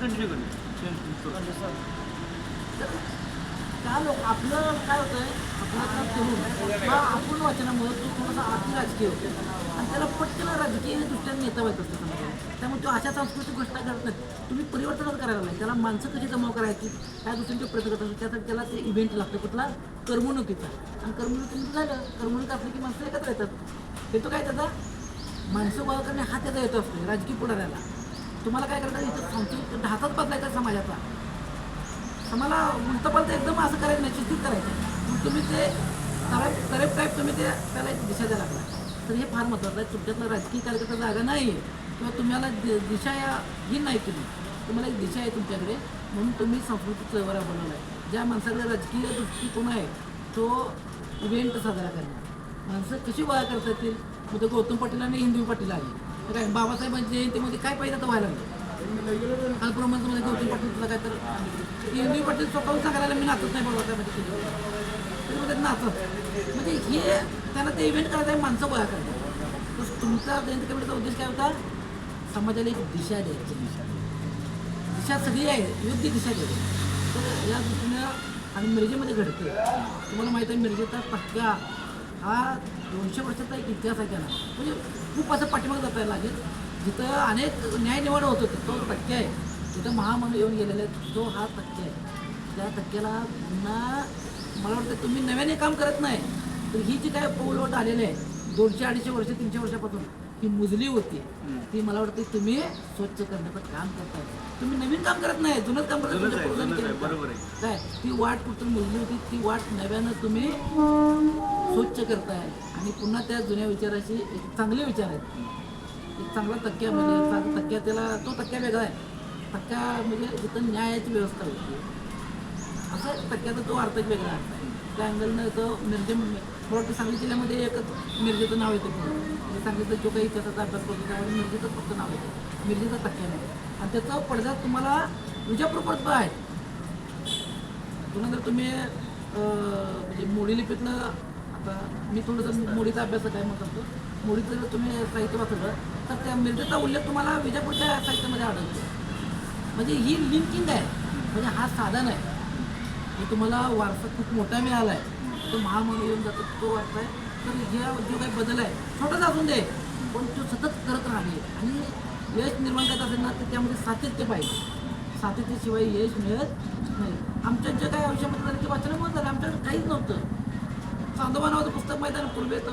Continue करूया लोक आपलं काय होतंय? आपला आता तरुण हा आपण वाचनामुळे तो थोडासा अति राजकीय होतो आणि त्याला पटकन राजकीय दृष्ट्याने नेता व्हायचं असतं त्यामुळे तो अशा सांस्कृतिक गोष्टी करत नाही. तुम्ही परिवर्तनच करायला नाही त्याला माणसं कशी जमा करायची? त्या गोष्टींचे प्रयत्न करतात त्यासाठी त्याला ते इव्हेंट लागतो. कुठला? करमणुकीचा. आणि करमणुकीचं म्हणजे झालं. करमणूक असली की माणसं एकत्र येतात. येतो काय त्याचा माणसं गोळा करणे हा त्याचा येतो असतो. राजकीय पुढाऱ्याला. तुम्हाला काय करायचं इथं सांस्कृतिक ढाचाच बदलायचा समाजाचा? आम्हाला उलटपलतं एकदम असं करायचं नाही शिस्तीत करायचं मग तुम्ही ते करेप करेप टाईप तुम्ही ते त्याला एक दिशा द्यायला लागला तर हे फार महत्त्वाचं आहे. तुमच्यातलं राजकीय कार्यकर्ता जागा नाही आहे. किंवा तुम्हाला दि- दिशा या ही नाही तुम्ही. तुम्हाला एक दिशा आहे तुमच्याकडे. म्हणून तुम्ही सांस्कृतिक चळवळा बनवला आहे. ज्या माणसाकडे राजकीय दृष्टिकोन आहे तो इव्हेंट साजरा करणार. माणसं कशी गोळा करता येतील? मग ते गौतम पाटील आणि हिंदवी पाटील आली तर काय बाबासाहेबांच्या जयंतीमध्ये काय पाहिजे तर व्हायला लागलं. कालप्रमाणे गौतम पाटील तुला काय तर हिंदवी पाटील स्वतःहून सांगायला मी नाचत नाही बाबासाहेबांच्या मग नाचत. म्हणजे हे त्यांना ते इव्हेंट करायचं आहे माणसं गोळा करायचं तर तुमचा जयंती कमिटीचा उद्देश काय होता? समाजाला एक दिशा द्यायची. दिशा सगळी आहे योग्य दिशा द्यायची. तर या दृष्टीनं आणि मिरजेमध्ये घडते तुम्हाला माहिती आहे मिरजेचा पक्का हा दोनशे वर्षाचा एक इतिहास आहे त्याला म्हणजे खूप असं पाठीमागे जाता लागेल. जिथं अनेक न्याय निवड होत होते तो टक्के आहे. जिथं महामंडळ येऊन गेलेले तो हा टक्के आहे. त्या टक्क्याला पुन्हा मला वाटतं तुम्ही नव्याने काम करत नाही तर ही जी काय पौलवट आलेली आहे दोनशे अडीचशे वर्ष तीनशे वर्षापासून ही मुजली होती. ती मला वाटतं तुम्ही स्वच्छ करण्याचं काम करताय. तुम्ही नवीन काम करत नाही जुनंच काम करत. काय? ती वाट कुठून मुजली होती? ती वाट नव्यानं तुम्ही स्वच्छ करताय. आणि पुन्हा त्या जुन्या विचाराशी एक चांगले विचार आहेत. एक चांगला तक्क्या म्हणजे तक्क्या त्याला तो तक्क्या वेगळा आहे. तक्का म्हणजे तिथं न्यायाची व्यवस्था होती. असं तक्क्याचा तो अर्थ एक वेगळा आहे. त्या अँगलनं तो मिरजे मला वाटतं सांगली जिल्ह्यामध्ये एकच मिरजेचं नाव येतं म्हणजे सांगितलं जो काही इतिहासाचा अभ्यास करतो त्यामध्ये मिरजेचं फक्त नाव येतं. मिरजेचा टक्क्याने आणि त्याचा पडद्यात तुम्हाला विजापूर परत आहे. पुन्हा जर तुम्ही म्हणजे मोडी लिपीतलं आता मी थोडंसं मोडीचा अभ्यास काय म्हणत करतो मोडीचं जर तुम्ही साहित्य वाचलं तर त्या मिरजेचा उल्लेख तुम्हाला विजापूरच्या साहित्यामध्ये आढळतो. म्हणजे ही लिंकिंग आहे. म्हणजे हा साधन आहे. हे तुम्हाला वारसा खूप मोठा मिळाला आहे तो महामंडळ येऊन जातो तो वारसा आहे तर ह्या जो काही बदल आहे छोटाच असून दे पण तो सतत करत राहावे आणि यश निर्माण करत असेल ना तर त्यामध्ये सातत्य पाहिजे. सातत्याशिवाय यश मिळत नाही. आमच्या जे काही आयुष्यामध्ये झालं ते वाचनामुळे झालं. आमच्याकडे काहीच नव्हतं. चांदोबा नावाचं पुस्तक माहीत आहे ना पूर्वी तर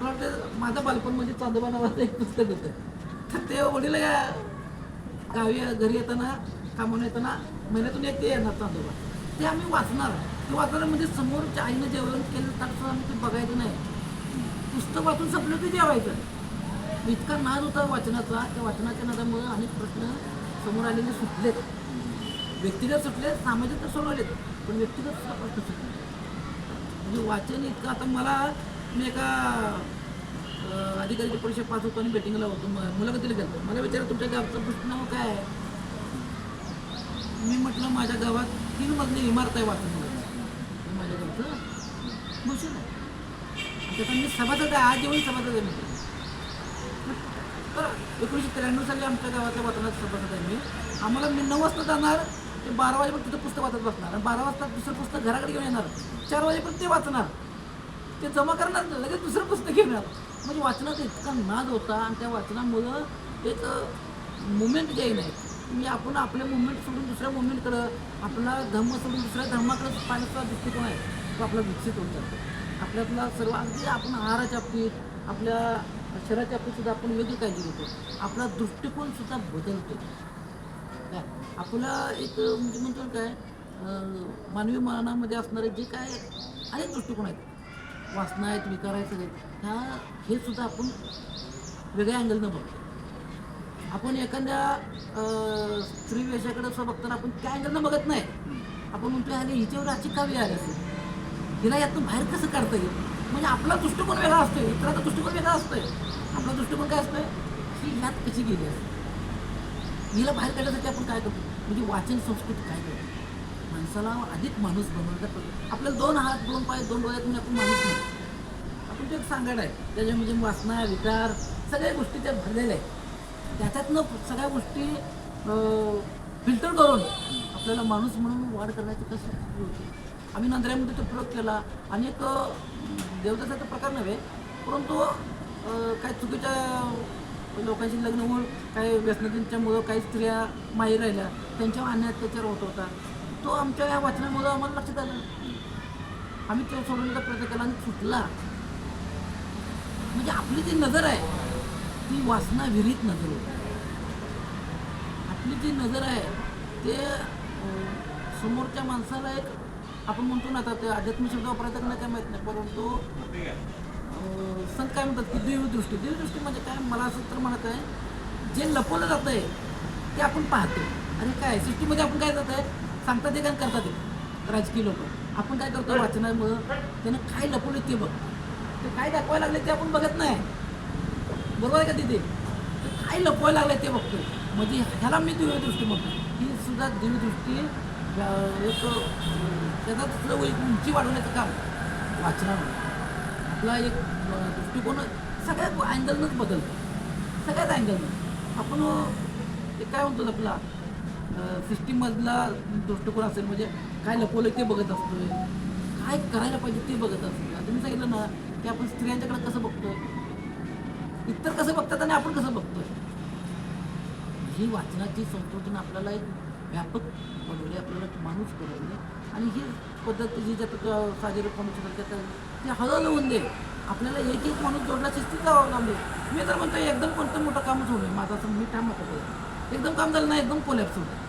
मला वाटतं माझं बालपण म्हणजे चांदोबा नावाचं एक पुस्तक होतं. तर ते वडील या गावी घरी येताना कामून येताना महिन्यातून एक ते येणार चांदोबा. ते आम्ही वाचणार. ते वाचणार म्हणजे समोरच्या आईनं जेवण केलं तर आम्ही ते बघायचं नाही. पुस्तक वाचून संपलं ते जेवायचं. इतका नाद होता वाचनाचा. त्या वाचनाच्या नादामुळे अनेक प्रश्न समोर आलेले सुटलेत. व्यक्तिगत सुटले सामाजिक तर सोडवलेत पण व्यक्तिगत सुद्धा प्रश्न सुटले म्हणजे वाचन इतकं आता मला मी एका अं, अधिकाऱ्याची परीक्षा पास होतो आणि बेटिंगला होतो. मुलाखतीला गेलो. मला विचारलं तुमच्या गावचं प्रश्न नाव काय आहे? मी म्हटलं माझ्या गावात तीन मजली इमारत आहे वाचन माझ्या गावचं भूषण आहे. त्याचा मी सभासद आहे. आज येऊन सभासद आहे मी बरं एकोणीसशे त्र्याण्णव साली आमच्या गावातल्या वाचनात सभासद आहे मी. आम्हाला मी नऊ वाजता जाणार. ते बारा वाजेपर्यंत तुझं पुस्तक वाचत बसणार. आणि बारा वाजता दुसरं पुस्तक घराकडे घेऊन येणार. चार वाजेपर्यंत ते वाचणार. ते जमा करणार लगेच दुसरं पुस्तक घेणार म्हणजे वाचनाचा इतका नाद होता आणि त्या वाचनामुळं एक मुवमेंट जे नाही म्हणजे आपण आपले मुवमेंट सोडून दुसऱ्या मुवमेंटकडं आपला धर्म सोडून दुसऱ्या धर्माकडे पाहण्याचा दृष्टिकोन आहे. तो आपला विकसित होत जातो. आपल्यातला सर्व अगदी आपण आहाराच्या बाबतीत आपल्या शरीराच्या बाबतीत सुद्धा आपण वेगळी काळजी घेतो. आपला दृष्टिकोन सुद्धा बदलतो. काय आपला एक म्हणजे म्हणतो काय मानवी मनामध्ये असणारे जे काय अनेक दृष्टिकोन आहेत वासना आहेत विकार आहेत सगळे ह्या हे सुद्धा आपण वेगळ्या अँगलनं बघतो. आपण एखाद्या स्त्री वेशाकडे असं बघताना आपण त्या अँगलनं बघत नाही. आपण म्हणतो अरे हिच्यावर अशी का वेळ असेल. हिला यातून बाहेर कसं काढता येईल? म्हणजे आपला दृष्टिकोन वेगळा असतोय इतराचा दृष्टिकोन वेगळा असतोय. आपला दृष्टिकोन काय असतोय? ही ह्यात कशी गेली असते हिला बाहेर काढण्यासाठी आपण काय करतो? म्हणजे वाचन संस्कृती काय करतो माणसाला अधिक माणूस बनवण्याचा आपल्याला दोन हात दोन पाय दोन डोळ्यात म्हणजे आपण माणूस नाही. आपण ते एक सांगाड आहे. त्याच्यामध्ये वासना विचार सगळ्या गोष्टी त्यात भरलेल्या आहेत. त्याच्यातनं सगळ्या गोष्टी फिल्टर करून आपल्याला माणूस म्हणून वाढ करण्याची कशी होती? आम्ही नंद्र्यामध्ये तो प्रयोग केला. अनेक देवदासाचा प्रकार नव्हे परंतु काय काही चुकीच्या लोकांशी लग्न होऊन काही व्यसनांच्यामुळं काही स्त्रिया माहीर राहिल्या त्यांच्यावर अन्याय अत्याचार होत होता. तो आमच्या या वाचनामुळं आम्हाला लक्षात आलं. आम्ही तो सोडवण्याचा प्रयत्न केला आणि सुटला. म्हणजे आपली जी नजर आहे ती वासना विहिरीत नजर होती. आपली जी नजर आहे ते समोरच्या माणसाला एक आपण म्हणतो ना आता ते अध्यात्मिक शब्द वापरायचा का नाही काय माहीत नाही परंतु संत काय म्हणतात की देवदृष्टी देवदृष्टी म्हणजे काय? मला असं तर म्हणत आहे जे लपवलं जातं आहे ते आपण पाहतो आणि काय? सृष्टीमध्ये आपण काय जात आहे सांगतात ते काय करतात ते. राजकीय लोक. आपण काय करतो वाचनामुळं त्यानं काय लपवलं ते बघतो ते काय दाखवायला लागले ते आपण बघत नाही. बरोबर आहे का तिथे? ते काय लपवायला लागले ते बघतो म्हणजे ह्याला मी दिव्यदृष्टी म्हणतो ही सुद्धा दिव्यदृष्टी एक त्याचा उंची वाढवण्याचं काम वाचनामुळे. आपला एक दृष्टिकोन सगळ्या अँगलनंच बदलतो सगळ्याच अँगलनं आपण एक काय म्हणतो आपला सिस्टीममधला दृष्टिकोन असेल म्हणजे काय लपवलं ते बघत असतोय. काय करायला पाहिजे ते बघत असतो आता मी सांगितलं ना की आपण स्त्रियांच्याकडे कसं बघतोय? इतर कसं बघतात आणि आपण कसं बघतोय? ही वाचनाची संस्कृतीनं आपल्याला एक व्यापक बनवली आपल्याला माणूस बनवले. आणि ही पद्धत जी ज्या साजेर पण त्यात ते हळूहळू होऊन दे आपल्याला एक एक माणूस जोडला शिस्तीत जावं लागले. मी तर म्हणतो एकदम कोणतं मोठं कामच होईल माझं असं मी ठाम होतं एकदम काम झालं नाही एकदम कोलॅप्स होतं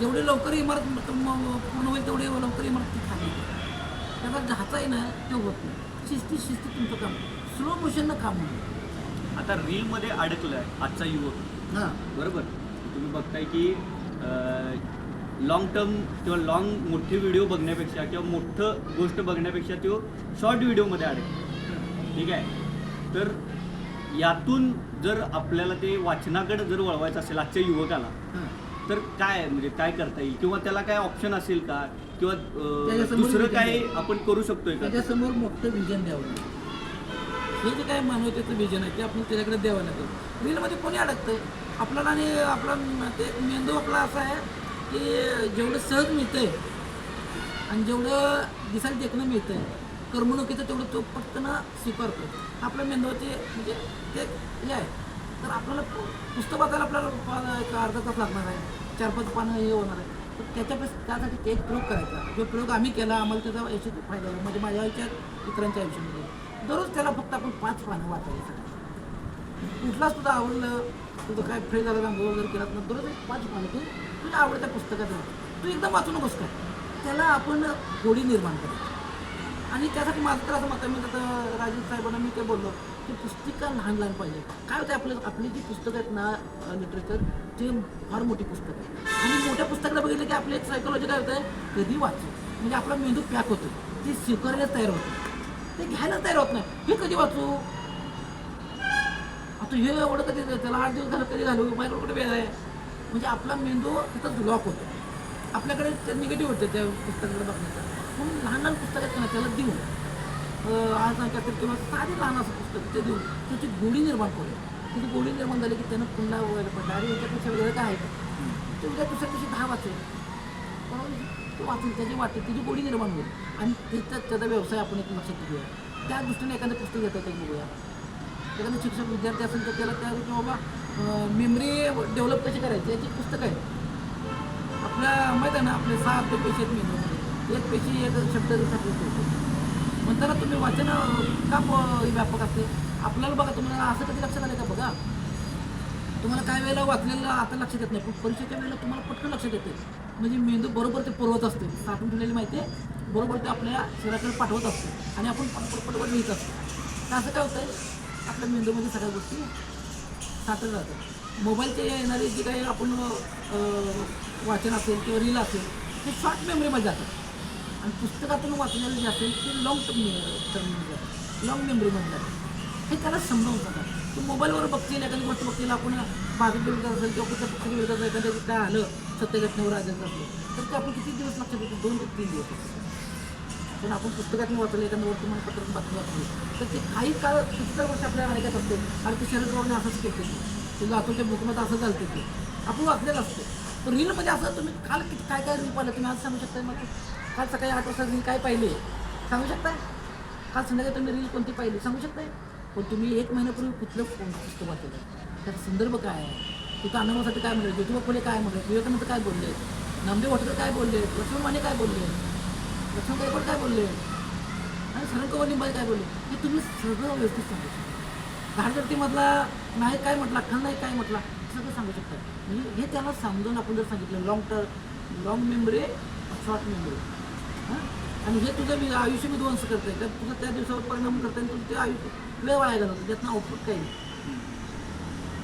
जेवढी लवकर इमारत पूर्ण होईल तेवढी लवकर इमारत ती खाली ढाचा आहे ना ते होत नाही. शिस्तीत शिस्तीत तुमचं काम. स्लो मोशननं काम होईल. आता रीलमध्ये अडकलाय आजचा युवक. हां. बरोबर? तुम्ही बघताय की लॉंग टर्म किंवा लॉंग मोठे व्हिडिओ बघण्यापेक्षा किंवा मोठं गोष्ट बघण्यापेक्षा तो शॉर्ट व्हिडिओमध्ये अडकतो ठीक आहे? तर यातून जर आपल्याला ते वाचनाकडे जर वळवायचं असेल आजच्या युवकाला तर काय म्हणजे काय करता येईल? किंवा त्याला काय ऑप्शन असेल का? किंवा दुसरं काय. आपण करू शकतोय का? त्याच्यासमोर मोठं विजन द्यावं. हे जे काय मानवतेचं विजन आहे ते आपण त्याच्याकडे द्यावं लागेल. रीलमध्ये कोणी अडकतंय आपल्याला आणि आपला ते मेंदू आपला असा आहे की जेवढं सहज मिळतंय आणि जेवढं दिसायला देखणं मिळतंय करमणुकीचं तेवढं तो पटकन स्वीकारतो आपल्या मेंदूचे म्हणजे ते हे आहे. तर आपल्याला पुस्तक वाचायला आपल्याला एक अर्धा तास लागणार आहे चार पाच पानं हे होणार आहे. तर त्याच्यापेक्षा त्यासाठी ते एक प्रयोग करायचा. जो प्रयोग आम्ही केला आम्हाला त्याचा यशस्वी फायदा आहे म्हणजे माझ्या आयुष्यात इतरांच्या आयुष्यामध्ये. दररोज त्याला फक्त आपण पाच पानं वाचायला कुठलाच तुझं आवडलं तुझं काय फ्रेश झालं रंग वगैरे केला तर दररोज पाच पानं तू तुझ्या आवडत्या पुस्तकात तू एकदम वाचू नकोस काय त्याला आपण गोडी निर्माण करायची आणि त्यासाठी माझं तर असं मत मी आता राजीव साहेबांना मी काय बोललो की पुस्तिका लहान लहान पाहिजे. काय होतं आपलं आपली जी पुस्तकं आहेत ना लिटरेचर ते फार मोठी पुस्तक आहे आणि मोठ्या पुस्तकाला बघितलं की आपली एक सायकोलॉजी काय होतं कधी वाचू. म्हणजे आपला मेंदू पॅक होतो ती स्वीकारायला तयार होतं ते घ्यायला तयार होत नाही. हे कधी वाचू? आता हे एवढं कधी त्याला आठ दिवस झालं कधी घालू? माझ्याकडे कुठे वेळ आहे? म्हणजे आपला मेंदू तिथं ब्लॉक होतो. आपल्याकडे ते निगेटिव्ह होते त्या पुस्तकाकडे बघण्याचा. म्हणून लहान लहान पुस्तक आहेत ना त्याला देऊन आज नाही का तर किंवा साधे लहान असं पुस्तक ते देऊन त्याची गोडी निर्माण करू त्याची गोडी निर्माण झाली की त्यानं पुन्हा वगैरे पडला अरे याच्यापेक्षा वेगळं काय आहे? ते उद्या दुसऱ्या दिवशी दहा वाचेल. बरोबर तो वाचून त्याची वाटेल त्याची गोडी निर्माण होईल. आणि त्याचा त्याचा व्यवसाय आपण एक लक्षात घेऊया. त्या दृष्टीने एखादं पुस्तक घेता ते बघूया? एखादं शिक्षक विद्यार्थी असेल तर त्याला त्या गोष्टी बाबा मेमरी डेव्हलप कशी करायची याची पुस्तकं आहे आपल्या माहीत आहे ना आपले सहा ते पैसे आहेत मेमरी एक पेशी एक शब्द म्हणताना तुम्ही वाचन का प- व्यापक असते? आपल्याला बघा तुम्हाला असं कधी लक्षात आलं का बघा? तुम्हाला काय वेळेला वाचलेलं आता लक्षात येत नाही पण परीक्षेच्या वेळेला तुम्हाला पटकन लक्षात येते. म्हणजे मेंदू बरोबर ते पुरवत असते. साठवून ठेवलेली माहिती आहे बरोबर ते आपल्या शरीराकडे पाठवत असते. आणि आपण पटपट पटपट लिहित असतो. तर असं काय होतं आपल्या मेंदूमध्ये सगळ्या गोष्टी साठत जातं मोबाईलचे येणारे जे काही आपण वाचन असेल किंवा रील असेल ते शॉर्ट मेमरीमध्ये जातात आणि पुस्तकातून वाचलेलं जे असेल ते लॉंग टर्म टर्ममध्ये जातं. लॉंग मेमरीमध्ये जातं. हे त्याला समजावून सांगा. तू मोबाईलवर बघतील एखादी गोष्ट बघतील आपण भाजप विरोधात असेल किंवा कुठल्या पक्षाच्या विरोधात एखाद्या काय आलं सत्य घटनेवर आधारित असलं तर ते आपण किती दिवस लक्षात येतो दोन ते तीन दिवस. पण आपण पुस्तकातून वाचलं एखादं वर्तमानपत्रातून बातमी वाचली तर ते काही काळ पुस्तक वर्ष आपल्याला ऐकत असते. आणि ते शरद पवारने असंच केलं ते लातूरच्या बुकमध्ये असं चालते ते आपण वाचलेलं असतं. पण रीलमध्ये असं तुम्ही काल किती काय काय रील पाहिलं? तुम्ही आज सांगू शकता मला? काल सकाळी आठ वाजता रील काय पाहिले? सांगू शकता? काल संध्याकाळी तुम्ही रील कोणती पाहिली? सांगू शकताय पण तुम्ही एक महिन्यापूर्वी कुठलं कोण पुस्तक वाचलं? त्याचा संदर्भ काय आहे? तिथं अनुभवासाठी काय म्हणलं? ज्योतिबा फुले काय म्हणलं? विवेकानंद काय बोलले? नामदेव हॉटेल काय बोलले? लक्ष्मी माने काय बोलले? लक्ष्मण गायकवाड काय बोलले. आणि शरण लिंबाई काय बोलले? हे तुम्ही सगळं व्यवस्थित सांगू शकता. घाटगर्तीमधला नाही काय म्हटला खंड काय म्हटला सगळं सांगू शकता. म्हणजे हे त्याला समजून आपण जर सांगितलं long term long memory short memory हां? आणि हे तुझं मी आयुष्य विध्वंस करते तर तुझं त्या दिवसावर परिणाम करतंय आणि तुझं ते आयुष्य वेळ वाया घालवतं त्यातनं आउटपुट काही नाही.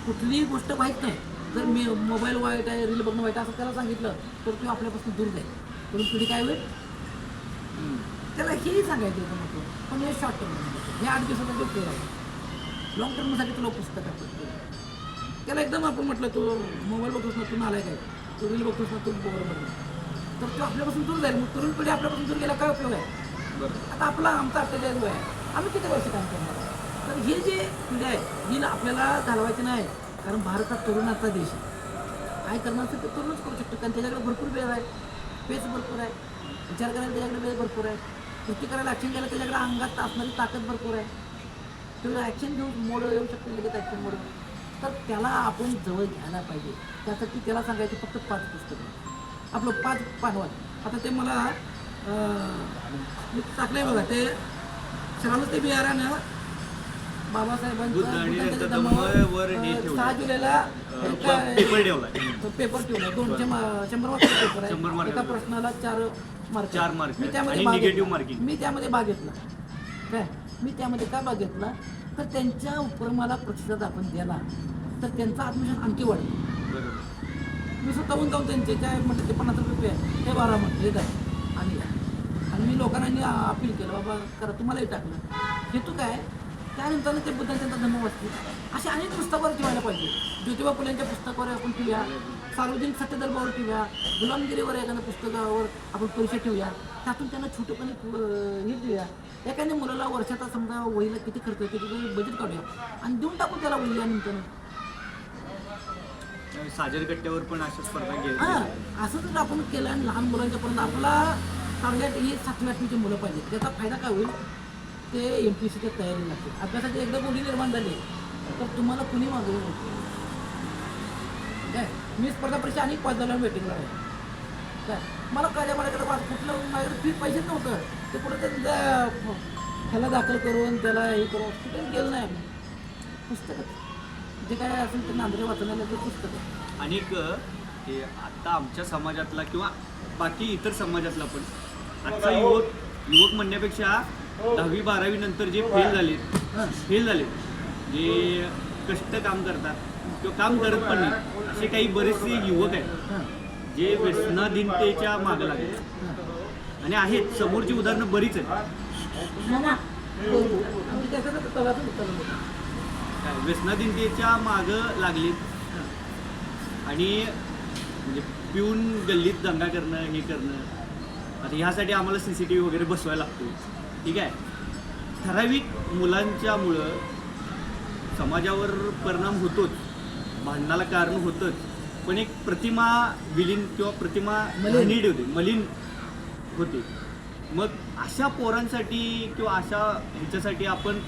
कुठलीही गोष्ट माहीत नाही. जर मी मोबाईल वाईट आहे रील बघणं वाईट आहे असं त्याला सांगितलं तर तू आपल्यापासून दूर जाईल. म्हणून पिढी काय होईल? त्याला हेही सांगायचं होतं म्हटलं पण हे शॉर्ट टर्म हे आठ दिवसाचा जो खेळ आहे लॉंग टर्मसाठी तुला पुस्तक त्याला एकदम आपण म्हटलं तू मोबाईल बघतोस ना तू नालाय काय तू रील बघतोस ना तू बरोबर तर तो आपल्यापासून दूर जाईल. मग तरुण पिढी आपल्यापासून दूर गेला काय उपयोग आहे? आता आपला आमचा अठ्ठेचाळीस आहे आम्ही किती वर्ष काम करणार तर हे जे पिढी आहे ही आपल्याला घालवायची नाही. कारण भारत हा तरुणाचा देश आहे. काय करणार असेल ते तरुणच करू शकतो. कारण त्याच्याकडे भरपूर वेळ आहे. पेस भरपूर आहे. विचार करायला त्याच्याकडे वेळ भरपूर आहे. कृती करायला ॲक्शन करायला त्याच्याकडे अंगात असणारी ताकद भरपूर आहे. तो ॲक्शन घेऊन मोड येऊ शकतो लगेच ॲक्शन मोड. तर त्याला आपण जवळ घ्यायला पाहिजे. त्यासाठी त्याला सांगायचे फक्त पाच पुस्तकं. आपलं पाच पानवाद आता ते मला मी टाकलंय बघा ते श्रावण ते बिहारानं बाबासाहेबांचं ठेवलं. सहा जुलैला पेपर ठेवलाय. तो पेपर ठेवला शंभर मार्काचा पेपर आहे. एका आहे. प्रश्नाला चार मार्क चार mark मी आहेत. त्यामध्ये आणि भाग negative घेतला. marking. मी त्यामध्ये भाग घेतला. काय? मी त्यामध्ये काय भाग घेतला? तर त्यांच्या उपक्रमाला प्रतिसाद आपण दिला. तर त्यांचा आत्मविश्वास आणखी वाढतो बरोबर. मी स्वतःहून जाऊन त्यांचे काय म्हटलं ते पन्नास रुपये आहे हे बारा म्हटलं काय आणि. आणि मी लोकांना अपील केलं बाबा करा तुम्हालाही टाकलं. हेतू काय? त्यानंतर ते बुद्धांचा त्यांचा धर्म वाचतील असे अनेक पुस्तकावर ठेवायला पाहिजे. ज्योतिबा फुलेंच्या पुस्तकावर आपण ठेवूया. सार्वजनिक सत्यदर्भावर ठेवूया. गुलामगिरीवर एखाद्या पुस्तकावर आपण परीक्षा ठेवूया. त्यातून त्यांना छोटेपणे हे देऊया. एखाद्या मुलाला वर्षाचा समजा वहीला किती खर्च येतो त्याचं बजेट काढूया. आणि देऊन टाकू त्याला वही निमित्तानं साजर कट्ट्यावर पण अशा स्पर्धा हा असं जर आपण केलं आणि लहान मुलांच्या पर्यंत आपला टार्गेट ही सातवी आठवीची मुलं पाहिजे त्याचा फायदा काय होईल? ते एम पी सीच्या तयारी लागते. अभ्यासाची एकदा गोडी निर्माण झाली तर तुम्हाला कुणी मागवू नको काय? मी स्पर्धा परीक्षा अनेक पाच झाल्यावर वेटिंगला आहे. काय? मला काय माझ्याकडे वाट कुठलं माझ्याकडे फी पैसेच नव्हतं. ते कुठं त्यांच्या ह्याला दाखल करून त्याला हे करून कुठेच गेलं नाही आम्ही. पुस्तकं. जे काय असेल ते नांदरे वाचण्याला ते पुस्तकं. आणि हे आता आमच्या समाजातला किंवा बाकी इतर समाजातला पण आजचा युवक युवक म्हणण्यापेक्षा दहावी बारावी नंतर जे फेल झालेत हां. फेल झालेत जे कष्ट काम करतात किंवा काम करत पण नाही असे काही बरेचसे युवक आहेत हां. जे व्यसनाधीनतेच्या मागे लागले. हां आणि आहेत समोरची उदाहरणं बरीच आहेत. व्यसनाधीनतेच्या मागं लागलीत आणि म्हणजे पिऊन गल्लीत दंगा करणं हे करणं आता ह्यासाठी आम्हाला सी सी टी व्ही वगैरे बसवायला लागतो ठीक आहे? ठराविक मुलांच्यामुळं समाजावर परिणाम होतोच. भांडणाला कारण होतंच. पण एक प्रतिमा विलीन किंवा प्रतिमा. नीड होते मलिन होते. मग अशा पोरांसाठी किंवा अशा ह्याच्यासाठी आपण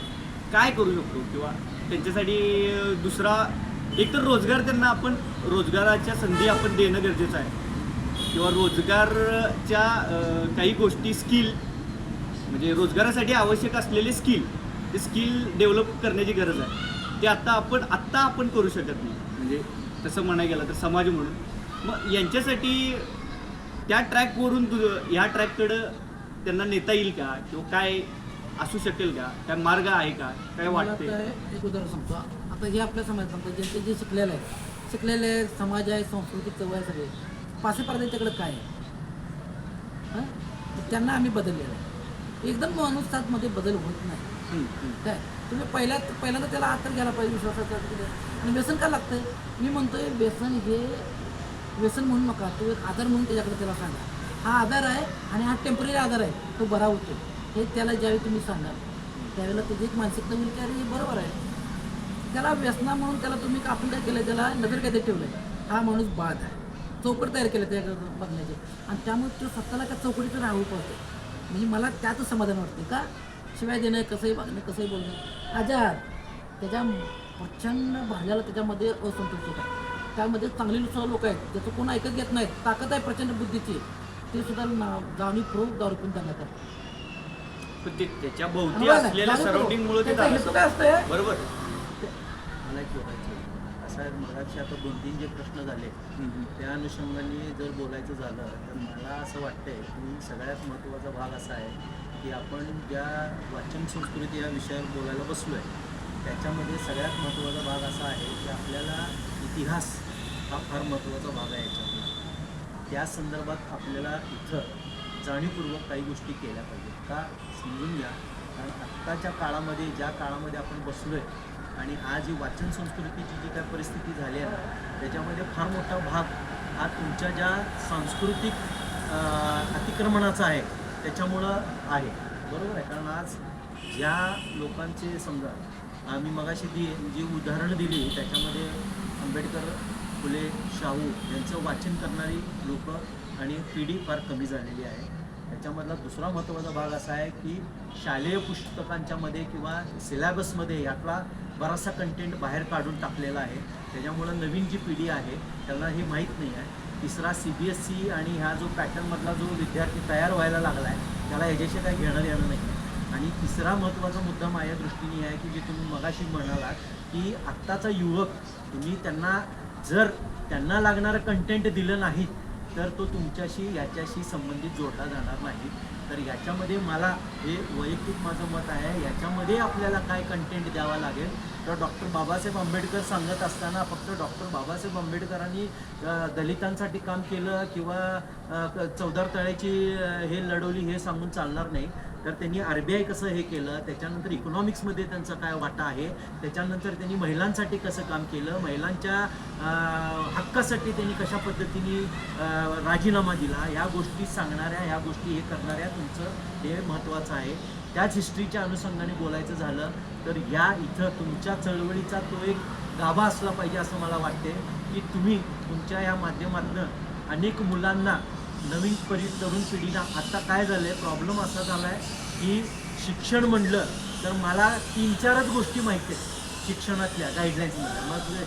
काय करू शकतो? किंवा त्यांच्यासाठी दुसरा एक तर रोजगार त्यांना आपण रोजगाराच्या संधी आपण देणं गरजेचं आहे. किंवा रोजगारच्या काही गोष्टी स्किल म्हणजे रोजगारासाठी आवश्यक असलेले स्किल ते स्किल डेव्हलप करण्याची गरज आहे. ते आत्ता आपण आत्ता आपण करू शकत नाही. म्हणजे तसं म्हणायला गेलं तर समाज म्हणून. मग यांच्यासाठी त्या ट्रॅकवरून तु- ह्या ट्रॅककडं त्यांना नेता येईल का? किंवा काय असू शकेल का? काय मार्ग आहे का? काय वाटते एक उदाहरण सांगतो. आता हे आपल्या समाजात सांगतो. ज्यांचे जे शिकलेले आहे शिकलेले आहे, समाज आहे सांस्कृतिक चव आहे सगळे. पासे काय आहे? हं? त्यांना आम्ही बदललेलं आहे. एकदम माणूस त्यातमध्ये बदल होत नाही. काय? तुम्ही पहिल्या पहिल्यांदा त्याला आत तर घ्यायला पाहिजे विश्वासाचा आणि व्यसन का लागतंय? मी म्हणतोय व्यसन हे व्यसन म्हणू नका तो एक आधार म्हणून त्याच्याकडे त्याला सांगा. हा आधार आहे आणि हा टेंपररी आधार आहे तो बरा होतो. हे त्याला ज्यावेळी तुम्ही सांगाल त्यावेळेला त्याची एक मानसिकता होईल की अरे हे बरोबर आहे. त्याला व्यसना म्हणून त्याला तुम्ही आपण काय केलं त्याला नजर काय ठेवलं हा माणूस बाद आहे. चौकट तयार केलं त्या बघण्याचे. आणि त्यामुळे तो स्वतःला त्या चौकटीचं राहू पडतो म्हणजे मला त्यातच समाधान वाटते. का? शिवाय देणं कसंही वागणं कसंही बोलणं. आजार त्याच्या प्रचंड भाज्याला त्याच्यामध्ये असंतुष्ट आहे त्यामध्ये चांगली सुद्धा लोक आहेत. ज्याचं कोण ऐकत घेत नाहीत. ताकद आहे प्रचंड बुद्धीची. ते सुद्धा ना- जाणीवपूर्वक दारू पिऊन त्यांना करतात. पण ते त्याच्या भोवती. असलेल्या जाणीवपूर्वक. सराउंडिंग मुळे ते त्याचा हेतू असतंय? बरोबर. मला एक बोलायचं आहे मगाशी आता दोन तीन जे प्रश्न झाले त्या अनुषंगाने जर बोलायचं झालं तर मला असं वाटतंय की सगळ्यात महत्त्वाचा भाग असा आहे की आपण ज्या वाचन संस्कृती या विषयावर बोलायला बसलो आहे त्याच्यामध्ये सगळ्यात महत्त्वाचा भाग असा आहे की आपल्याला इतिहास हा फार महत्त्वाचा भाग आहे याच्यामध्ये. त्या संदर्भात आपल्याला इथं जाणीवपूर्वक काही गोष्टी केल्या पाहिजेत. का समजून घ्या कारण आत्ताच्या काळामध्ये ज्या काळामध्ये आपण बसलो आहे आणि आज ही वाचन संस्कृतीची जी काय परिस्थिती झाली आहे ना त्याच्यामध्ये फार मोठा भाग हा तुमच्या ज्या सांस्कृतिक अतिक्रमणाचा आहे त्याच्यामुळं आहे. बरोबर आहे? कारण आज ज्या लोकांचे समजा आम्ही मगाशी दी जी उदाहरणं दिली त्याच्यामध्ये आंबेडकर फुले शाहू यांचं वाचन करणारी लोक आणि पिढी फार कमी झालेली आहे. त्याच्यामधला दुसरा महत्त्वाचा भाग असा आहे की शालेय पुस्तकांच्यामध्ये किंवा सिलॅबसमध्ये यातला बराचसा कंटेंट बाहेर काढून टाकलेला आहे. त्याच्यामुळं नवीन जी पिढी आहे त्यांना हे माहीत नाही आहे. तिसरा सी बी एस सी आणि ह्या जो पॅटर्नमधला जो विद्यार्थी तयार व्हायला लागला आहे त्याला ह्याच्याशी काही घेणं देणं नाही आणि तिसरा महत्त्वाचा मुद्दा माझ्या दृष्टीने आहे की जे तुम्ही मगाशी म्हणालात की आत्ताचा युवक तुम्ही त्यांना जर त्यांना लागणारं कंटेंट दिलं नाही तर तो तुमच्याशी याच्याशी संबंधित जोडला जाणार नाही. तर याच्यामध्ये मला हे वैयक्तिक माझं मत आहे. याच्यामध्ये आपल्याला काय कंटेंट द्यावा लागेल? तर डॉक्टर बाबासाहेब आंबेडकर सांगत असताना फक्त डॉक्टर बाबासाहेब आंबेडकरांनी दलितांसाठी काम केलं किंवा चौदार तळ्याची हे लढवली हे सांगून चालणार नाही. तर त्यांनी आर बी आय कसं हे केलं त्याच्यानंतर इकॉनॉमिक्समध्ये त्यांचा काय वाटा आहे त्याच्यानंतर त्यांनी महिलांसाठी कसं काम केलं महिलांच्या हक्कासाठी त्यांनी कशा पद्धतीने राजीनामा दिला या गोष्टी सांगणाऱ्या ह्या गोष्टी हे करणाऱ्या तुमचं हे महत्त्वाचं आहे. त्याच हिस्ट्रीच्या अनुषंगाने बोलायचं झालं तर या इथं तुमच्या चळवळीचा तो एक गाभा असला पाहिजे असं मला वाटते की तुम्ही तुमच्या या माध्यमातनं अनेक मुलांना नवीन परी तरुण पिढीला आता काय झालं आहे प्रॉब्लेम असा झाला आहे की शिक्षण म्हणलं तर मला तीन चारच गोष्टी माहिती आहेत. शिक्षणातल्या गाईडलाईन्समध्ये मग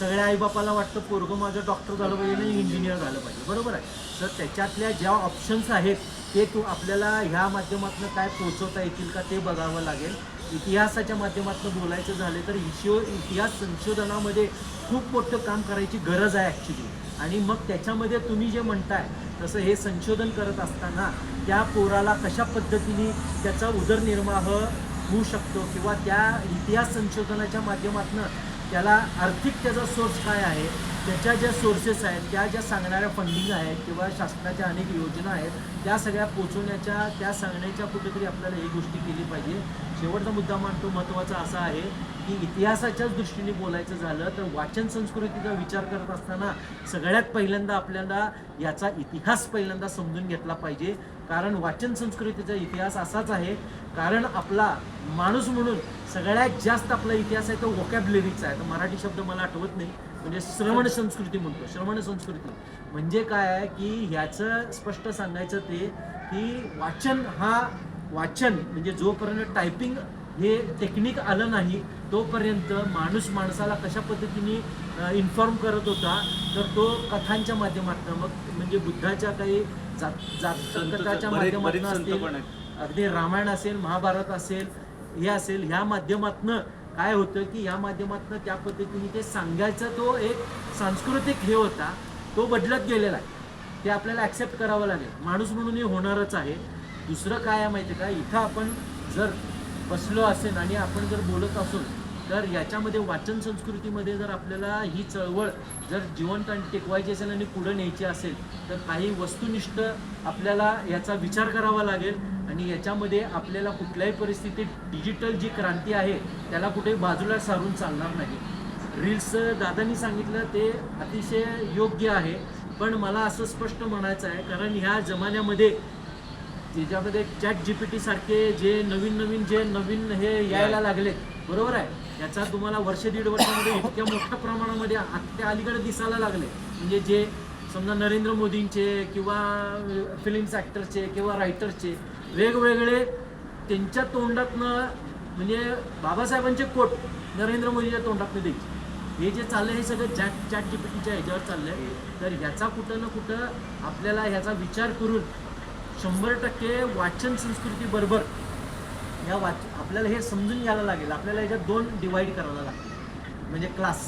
सगळ्या आईबापाला वाटतं पोरगं माझं डॉक्टर झालं पाहिजे नाही इंजिनियर झालं पाहिजे. बरोबर आहे? तर त्याच्यातल्या ज्या ऑप्शन्स आहेत ते तू आपल्याला ह्या माध्यमातून काय पोचवता येतील का ते बघावं लागेल. इतिहासाच्या माध्यमातून बोलायचं झालं तर हिशो इतिहास संशोधनामध्ये खूप मोठं काम करायची गरज आहे ॲक्च्युली आणि मग त्याच्यामध्ये तुम्ही जे म्हणताय तसं हे संशोधन करत असताना त्या पोराला कशा पद्धतीने त्याचा उदरनिर्वाह होऊ शकतो किंवा त्या इतिहास संशोधनाच्या माध्यमातून त्याला आर्थिक त्याचा सोर्स काय आहे? त्याच्या ज्या सोर्सेस आहेत त्या ज्या सांगणाऱ्या फंडिंग आहेत किंवा शासनाच्या अनेक योजना आहेत त्या सगळ्या पोचवण्याच्या त्या सांगण्याच्या कुठेतरी आपल्याला ही गोष्टी केली पाहिजे. शेवटचा मुद्दा मांडतो महत्त्वाचा असा आहे की इतिहासाच्याच दृष्टीने बोलायचं झालं तर वाचन संस्कृतीचा विचार करत असताना सगळ्यात पहिल्यांदा आपल्याला याचा इतिहास पहिल्यांदा समजून घेतला पाहिजे. कारण वाचन संस्कृतीचा इतिहास असाच आहे. कारण आपला माणूस म्हणून सगळ्यात जास्त आपला इतिहास आहे तो वोकॅबलरीचा आहे. तर मराठी शब्द मला आठवत नाही. म्हणजे श्रवण संस्कृती म्हणतो श्रवण संस्कृती म्हणजे काय आहे की ह्याचं स्पष्ट सांगायचं ते की वाचन हा वाचन म्हणजे जोपर्यंत टायपिंग हे टेक्निक आलं नाही तोपर्यंत माणूस माणसाला कशा पद्धतीने इन्फॉर्म करत होता तर तो कथांच्या माध्यमातून मग म्हणजे बुद्धाच्या काही जात जातकथाच्या बरेच- बरेच माध्यमातून. अगदी रामायण असेल महाभारत असेल हे असेल ह्या माध्यमातनं काय होतं की या माध्यमातनं त्या पद्धतीने ते सांगायचा तो एक सांस्कृतिक हे होता तो बदलत गेलेला आहे. ते आपल्याला ॲक्सेप्ट करावं लागेल. माणूस म्हणून हे होणारच आहे. दुसरं काय आहे माहिती आहे का? इथं आपण जर बसलो असेल आणि आपण जर बोलत असू तर याच्यामध्ये वाचन संस्कृतीमध्ये जर आपल्याला ही चळवळ जर जिवंत आणि टिकवायची असेल आणि पुढे न्यायची असेल तर काही वस्तुनिष्ठ आपल्याला याचा विचार करावा लागेल. आणि याच्यामध्ये आपल्याला कुठल्याही परिस्थितीत डिजिटल जी क्रांती आहे त्याला कुठे बाजूला सारून चालणार नाही. रील्स दादांनी सांगितलं ते अतिशय योग्य आहे. पण मला असं स्पष्ट म्हणायचं आहे कारण ह्या जमान्यामध्ये ज्याच्यामध्ये चॅट जी पी टीसारखे जे नवीन नवीन जे नवीन हे यायला लागलेत. बरोबर आहे? याचा तुम्हाला वर्ष दीड वर्षामध्ये इतक्या मोठ्या प्रमाणामध्ये आत्या अलीकडे दिसायला लागले. म्हणजे जे समजा नरेंद्र मोदींचे किंवा फिल्म्स ॲक्टर्सचे किंवा रायटर्सचे वेगवेगळे त्यांच्या तोंडातनं म्हणजे बाबासाहेबांचे कोट नरेंद्र मोदीच्या तोंडातनं द्यायचे. हे जे चाललंय हे सगळं चॅट चॅट जीपीटीच्या ह्याच्यावर चाललंय. तर ह्याचा कुठं ना कुठं आपल्याला ह्याचा विचार करून शंभर टक्के वाचन संस्कृतीबरोबर ह्या वाच आपल्याला हे समजून घ्यायला लागेल. आपल्याला याच्यात दोन डिवाईड करायला लागतील. म्हणजे क्लास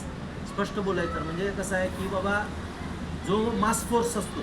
स्पष्ट बोलायचं तर. म्हणजे कसं आहे की बाबा जो मास फोर्स असतो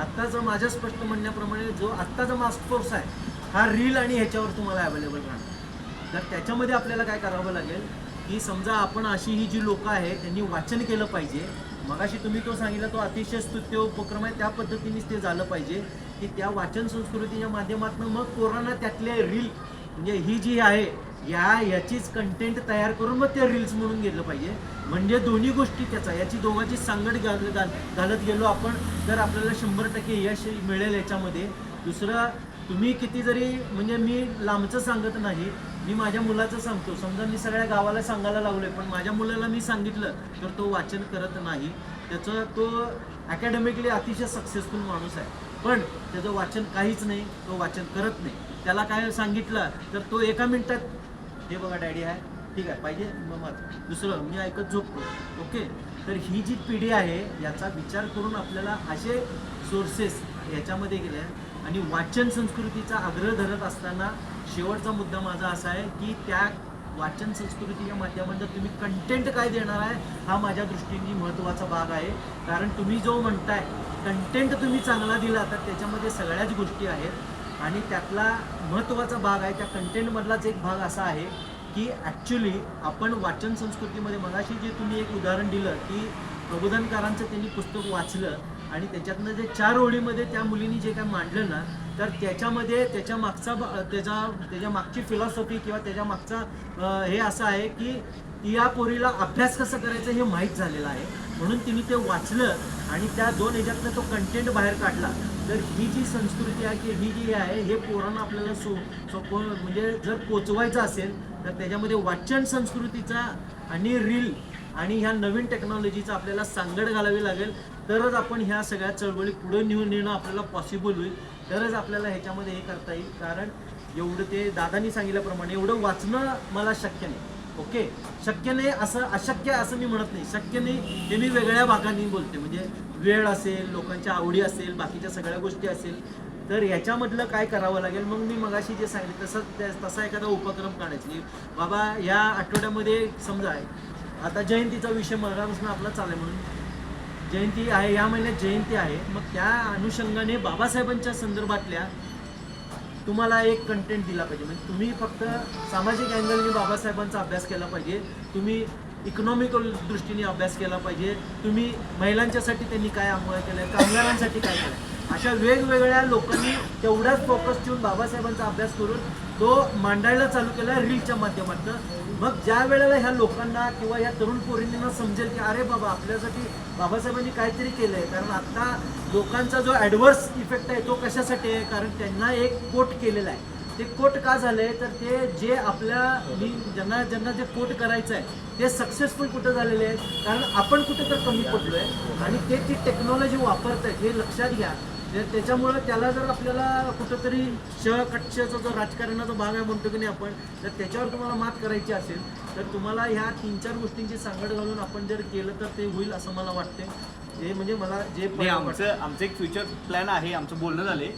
आत्ताचं माझ्या स्पष्ट म्हणण्याप्रमाणे जो आत्ताचा मास फोर्स आहे हा रील आणि ह्याच्यावर तुम्हाला अवेलेबल राहणार. तर त्याच्यामध्ये आपल्याला काय करावं लागेल की समजा आपण अशी ही जी लोकं आहेत त्यांनी वाचन केलं पाहिजे. मगाशी तुम्ही तो सांगितला तो अतिशय स्तुत्य उपक्रम आहे. त्या पद्धतीनेच ते झालं पाहिजे. की त्या वाचन संस्कृतीच्या माध्यमातून मग कोरोना त्यातले रील म्हणजे ही जी आहे या याचीच कंटेंट तयार करून मग ते रील्स म्हणून घेतलं पाहिजे. म्हणजे दोन्ही गोष्टी त्याचा याची दोघांची सांगड घाल घालत गेलो आपण तर आपल्याला शंभर टक्के यश मिळेल याच्यामध्ये. दुसरं तुम्ही किती जरी म्हणजे मी लांबचं सांगत नाही मी माझ्या मुलाचं सांगतो. समजा मी सगळ्या गावाला सांगायला लावलोय पण माझ्या मुलाला मी सांगितलं तर तो वाचन करत नाही. त्याचं तो अकॅडमिकली अतिशय सक्सेसफुल माणूस आहे. पण त्याचं वाचन काहीच नाही तो वाचन करत नाही. त्याला काय सांगितलं तर तो एका मिनिटात हे बघा डॅडी आहे ठीक आहे पाहिजे? मग दुसरं मी ऐकत झोपतो. ओके? तर ही जी पिढी आहे याचा विचार करून आपल्याला असे सोर्सेस याच्यामध्ये गेले आणि वाचन संस्कृतीचा आग्रह धरत असताना शेवटचा मुद्दा माझा असा आहे की त्या वाचन संस्कृतीच्या माध्यमातून तुम्ही कंटेंट काय देणार आहे हा माझ्या दृष्टीने महत्त्वाचा भाग आहे. कारण तुम्ही जो म्हणताय कंटेंट तुम्ही चांगला दिला तर त्याच्यामध्ये सगळ्याच गोष्टी आहेत. आणि त्यातला महत्त्वाचा भाग आहे त्या कंटेंटमधलाच एक भाग असा आहे की ॲक्च्युली आपण वाचन संस्कृतीमध्ये मगाशी जे तुम्ही एक उदाहरण दिलं की प्रबोधनकारांचं त्यांनी पुस्तक वाचलं आणि त्याच्यातनं जे चार ओळीमध्ये त्या मुलींनी जे काय मांडलं ना तर त्याच्यामध्ये त्याच्या मागचा ब- त्याच्या त्याच्या मागची फिलॉसॉफी किंवा त्याच्या मागचा हे असं आहे की या पोरीला अभ्यास कसं करायचं हे माहीत झालेलं आहे. म्हणून तिने ते वाचलं आणि त्या दोन ह्याच्यातनं तो कंटेंट बाहेर काढला. तर ही जी संस्कृती आहे की ही जी आहे हे पोरांना आपल्याला सो सोपं म्हणजे जर पोचवायचं असेल तर त्याच्यामध्ये वाचन संस्कृतीचा आणि रील आणि ह्या नवीन टेक्नॉलॉजीचा आपल्याला सांगड घालावी लागेल. तरच आपण ह्या सगळ्या चळवळी पुढे नेऊन नेणं आपल्याला पॉसिबल होईल. तरच आपल्याला ह्याच्यामध्ये हे करता येईल. कारण एवढं ते दादानी सांगितल्याप्रमाणे एवढं वाचणं मला शक्य नाही. ओके? शक्य नाही असं अशक्य असं मी म्हणत नाही. शक्य नाही हे मी वेगळ्या भागांनी बोलते. म्हणजे वेळ असेल लोकांच्या आवडी असेल बाकीच्या सगळ्या गोष्टी असेल तर याच्यामधलं काय करावं लागेल? मग मी मगाशी जे सांगितलं तसं तसा एखादा उपक्रम काढायचा. बाबा या आठवड्यामध्ये समजा आता जयंतीचा विषय मगापासून आपला चालेल म्हणून. जयंती आहे या महिन्यात जयंती आहे. मग त्या अनुषंगाने बाबासाहेबांच्या संदर्भातल्या तुम्हाला एक कंटेंट दिला पाहिजे. म्हणजे तुम्ही फक्त सामाजिक अँगलने बाबासाहेबांचा अभ्यास केला पाहिजे. तुम्ही इकॉनॉमिकल दृष्टीने अभ्यास केला पाहिजे. तुम्ही महिलांच्यासाठी त्यांनी काय आंघोळ केलं कामगारांसाठी काय केलं अशा वेगवेगळ्या लोकांनी तेवढाच फोकस ठेवून बाबासाहेबांचा अभ्यास करून तो मांडायला चालू केला रीलच्या माध्यमातून. मग ज्या वेळेला ह्या लोकांना किंवा ह्या तरुण पोरींना समजेल की अरे बाबा आपल्यासाठी बाबासाहेबांनी काहीतरी केलं आहे कारण आता लोकांचा जो ॲडव्हर्स इफेक्ट आहे तो कशासाठी आहे? कारण त्यांना एक कोट केलेला आहे. ते कोट का झालंय? तर ते जे आपल्या मी ज्यांना ज्यांना जे कोट करायचं आहे ते सक्सेसफुल कुठं झालेले आहेत? कारण आपण कुठे तर कमी पडलोय आणि ते ती टेक्नॉलॉजी वापरत आहेत हे लक्षात घ्या. त्याच्यामुळं त्याला जर आपल्याला कुठंतरी श कक्षाचा जो राजकारणाचा भाग आहे म्हणतो की नाही आपण तर त्याच्यावर तुम्हाला मात करायची असेल तर तुम्हाला ह्या तीन चार गोष्टींची सांगड घालून आपण जर केलं तर ते होईल असं मला वाटते हे म्हणजे मला जे आमचं आमचं एक फ्युचर प्लॅन आहे आमचं बोलणं झाले